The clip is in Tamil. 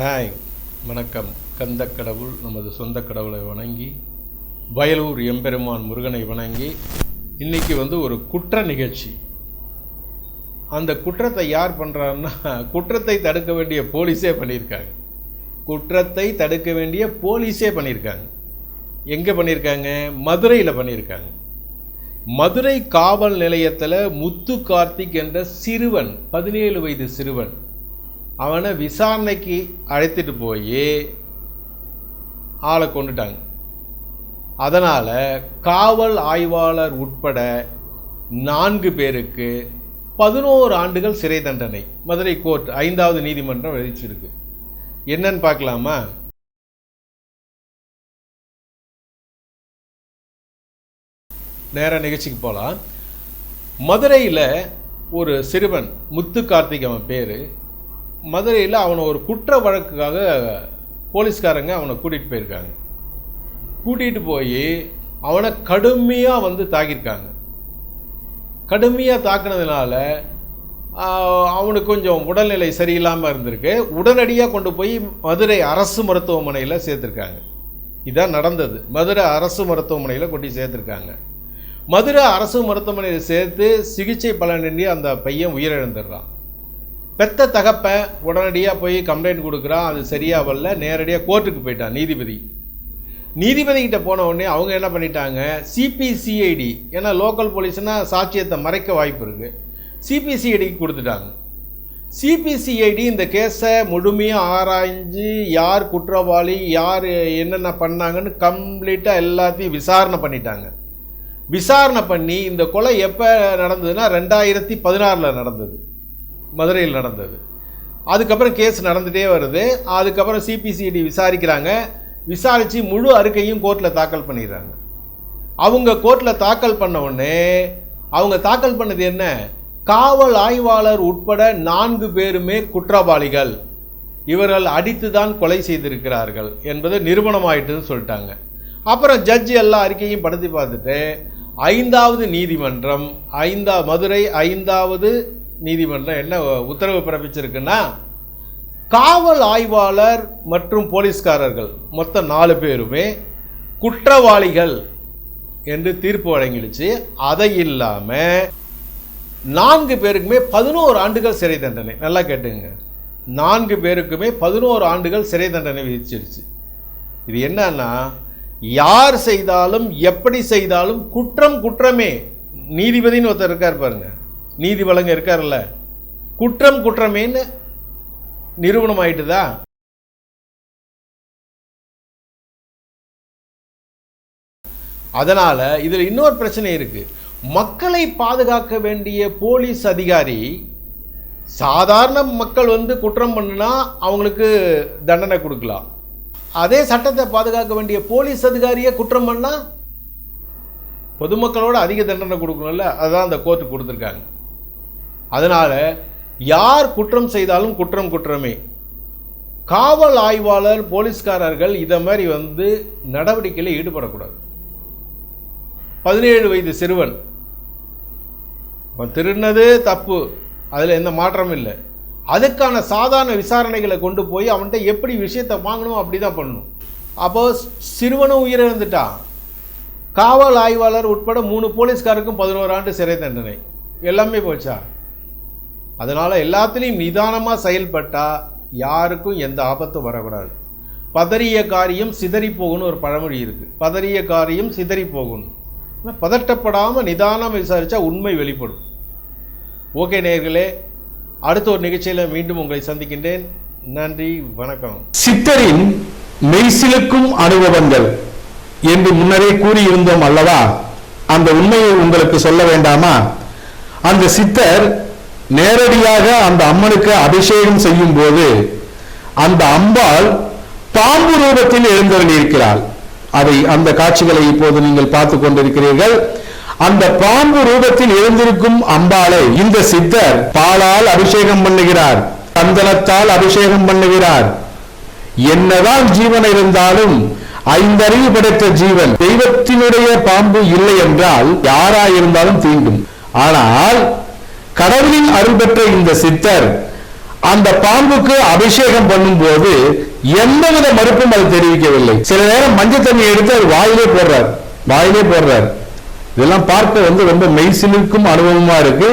ஹாய் வணக்கம். கந்த கடவுள் நமது சொந்த கடவுளை வணங்கி வயலூர் எம்பெருமான் முருகனை வணங்கி இன்னைக்கு வந்து ஒரு குற்ற நிகழ்ச்சி. அந்த குற்றத்தை யார் பண்ணுறாருன்னா குற்றத்தை தடுக்க வேண்டிய போலீஸே பண்ணியிருக்காங்க. குற்றத்தை தடுக்க வேண்டிய போலீஸே பண்ணியிருக்காங்க. எங்கே பண்ணியிருக்காங்க? மதுரையில் பண்ணியிருக்காங்க. மதுரை காவல் நிலையத்தில் முத்து கார்த்திக் என்ற சிறுவன் பதினேழு வயது சிறுவன் அவனை விசாரணைக்கு அழைத்துட்டு போய் ஆளை கொண்டுட்டாங்க. அதனால் காவல் ஆய்வாளர் உட்பட நான்கு பேருக்கு பதினோரு ஆண்டுகள் சிறை தண்டனை. மதுரை கோர்ட் ஐந்தாவது நீதிமன்றம் விதிச்சிருக்கு. என்னன்னு பார்க்கலாமா? நேராக நிகழ்ச்சிக்கு போகலாம் மதுரையில் ஒரு சிறுவன் முத்து கார்த்திக் அவன் பேர். மதுரையில் அவனை ஒரு குற்ற வழக்குக்காக போலீஸ்காரங்க அவனை கூட்டிகிட்டு போயிருக்காங்க. கூட்டிகிட்டு போய் அவனை கடுமையாக வந்து தாக்கியிருக்காங்க. கடுமையாக தாக்குனதுனால அவனுக்கு கொஞ்சம் உடல்நிலை சரியில்லாமல் இருந்திருக்கு. உடனடியாக கொண்டு போய் மதுரை அரசு மருத்துவமனையில் சேர்த்துருக்காங்க. இதான் நடந்தது. மதுரை அரசு மருத்துவமனையில் கொண்டு சேர்த்துருக்காங்க. மதுரை அரசு மருத்துவமனையில் சேர்த்து சிகிச்சை பலனின்றி அந்த பையன் உயிரிழந்துடுறான். பெத்த தகப்பன் உடனடியாக போய் கம்ப்ளைண்ட் கொடுக்குறான் அது சரியா வரல நேரடியாக கோர்ட்டுக்கு போயிட்டான் நீதிபதி. நீதிபதி கிட்ட போன உடனே அவங்க என்ன பண்ணிட்டாங்க? சிபிசிஐடி ஏன்னா லோக்கல் போலீஸ்னால் சாட்சியத்தை மறைக்க வாய்ப்பு இருக்குது சிபிசிஐடிக்கு கொடுத்துட்டாங்க. சிபிசிஐடி இந்த கேஸை முழுமையாக ஆராய்ஞ்சு யார் குற்றவாளி யார் என்னென்ன பண்ணாங்கன்னு கம்ப்ளீட்டாக எல்லாத்தையும் விசாரணை பண்ணிட்டாங்க. விசாரணை பண்ணி இந்த கொலை எப்போ நடந்ததுன்னா ரெண்டாயிரத்தி பதினாறில் நடந்தது. மதுரையில் நடந்தது. அதுக்கப்புறம் கேஸ் நடந்துகிட்டே வருது. அதுக்கப்புறம் சிபிசிஐடி விசாரிக்கிறாங்க. விசாரித்து முழு அறிக்கையும் கோர்ட்டில் தாக்கல் பண்ணிடுறாங்க. அவங்க கோர்ட்டில் தாக்கல் பண்ண உடனே அவங்க தாக்கல் பண்ணது என்ன? காவல் ஆய்வாளர் உட்பட நான்கு பேருமே குற்றவாளிகள். இவர்கள் அடித்து தான் கொலை செய்திருக்கிறார்கள் என்பது நிரூபணமாயிட்டுன்னு சொல்லிட்டாங்க. அப்புறம் ஜட்ஜி எல்லா அறிக்கையும் படுத்தி பார்த்துட்டு ஐந்தாவது நீதிமன்றம் ஐந்தா மதுரை ஐந்தாவது நீதிமன்றம் என்ன உத்தரவு பிறப்பிச்சிருக்குன்னா காவல் ஆய்வாளர் மற்றும் போலீஸ்காரர்கள் மொத்தம் நாலு பேருமே குற்றவாளிகள் என்று தீர்ப்பு வழங்கிடுச்சு. அதை இல்லாமல் நான்கு பேருக்குமே பதினோரு ஆண்டுகள் சிறை தண்டனை. நல்லா கேட்டுங்க. நான்கு பேருக்குமே பதினோரு ஆண்டுகள் சிறை தண்டனை விதிச்சிருச்சு. இது என்னன்னா யார் செய்தாலும் எப்படி செய்தாலும் குற்றம் குற்றமே. நீதிபதின்னு ஒருத்தர் இருக்கார் பாருங்கள் நீதி வழங்க இருக்கார்ல குற்றம் குற்றமேன்னு நிறுவனம் ஆயிட்டுதா அதனால இதில் இன்னொரு பிரச்சனை இருக்கு. மக்களை பாதுகாக்க வேண்டிய போலீஸ் அதிகாரி சாதாரண மக்கள் வந்து குற்றம் பண்ணுனா அவங்களுக்கு தண்டனை கொடுக்கலாம். அதே சட்டத்தை பாதுகாக்க வேண்டிய போலீஸ் அதிகாரியை குற்றம் பண்ணால் பொதுமக்களோட அதிக தண்டனை கொடுக்கணும்ல? அதுதான் அந்த கோர்ட்டு கொடுத்துருக்காங்க. அதனால் யார் குற்றம் செய்தாலும் குற்றம் குற்றமே. காவல் ஆய்வாளர் போலீஸ்காரர்கள் இதை மாதிரி வந்து நடவடிக்கையில் ஈடுபடக்கூடாது. பதினேழு வயது சிறுவன். அவன் திருடினது தப்பு. அதில் எந்த மாற்றமும் இல்லை. அதுக்கான சாதாரண விசாரணைகளை கொண்டு போய் அவன்கிட்ட எப்படி விஷயத்தை வாங்கணும் அப்படி தான் பண்ணணும். அப்போ சிறுவனும் உயிரிழந்துட்டான். காவல் ஆய்வாளர் உட்பட மூணு போலீஸ்காருக்கும் பதினோரு ஆண்டு சிறை தண்டனை. எல்லாமே போச்சா? அதனால் எல்லாத்துலேயும் நிதானமாக செயல்பட்டால் யாருக்கும் எந்த ஆபத்தும் வரக்கூடாது. பதறிய காரியம் சிதறி போகணும்னு ஒரு பழமொழி இருக்குது பதறிய காரியம் சிதறி போகணும் ஆனால் பதட்டப்படாமல் நிதானமாக விசாரித்தா உண்மை வெளிப்படும். ஓகே நேயர்களே அடுத்த ஒரு நிகழ்ச்சியில் மீண்டும் உங்களை சந்திக்கின்றேன். நன்றி வணக்கம். சித்தரின் மெய்சிலுக்கும் அனுபவங்கள் என்று முன்னரே கூறியிருந்தோம் அல்லவா? அந்த உண்மையை உங்களுக்கு சொல்ல வேண்டாமா? அந்த சித்தர் நேரடியாக அந்த அம்மனுக்கு அபிஷேகம் செய்யும் போது அந்த அம்பாள் பாம்பு ரூபத்தில் எழுந்தருளியிருக்கிறாள் அதை அந்த காட்சிகளை இப்போது நீங்கள் பார்த்து கொண்டிருக்கிறீர்கள். அந்த பாம்பு ரூபத்தில் எழுந்திருக்கும் அம்பாளை இந்த சித்தர் பாலால் அபிஷேகம் பண்ணுகிறார் சந்தனத்தால் அபிஷேகம் பண்ணுகிறார். என்னதான் ஜீவன் இருந்தாலும் ஐந்தறிவு படைத்த ஜீவன் தெய்வத்தினுடைய பாம்பு இல்லை என்றால் யாராயிருந்தாலும் தீண்டும். ஆனால் கடவுளின் அருள் பெற்ற இந்த சித்தர் அந்த பாம்புக்கு அபிஷேகம் பண்ணும்போது எந்தவித மறுப்பும் அது தெரிவிக்கவில்லை. சில நேரம் மஞ்சள் தண்ணி எடுத்து அது வாயிலே போடுறார். வாயிலே போடுறார். இதெல்லாம் பார்க்க வந்து ரொம்ப மெய்சிலிருக்கும் அனுபவமா இருக்கு.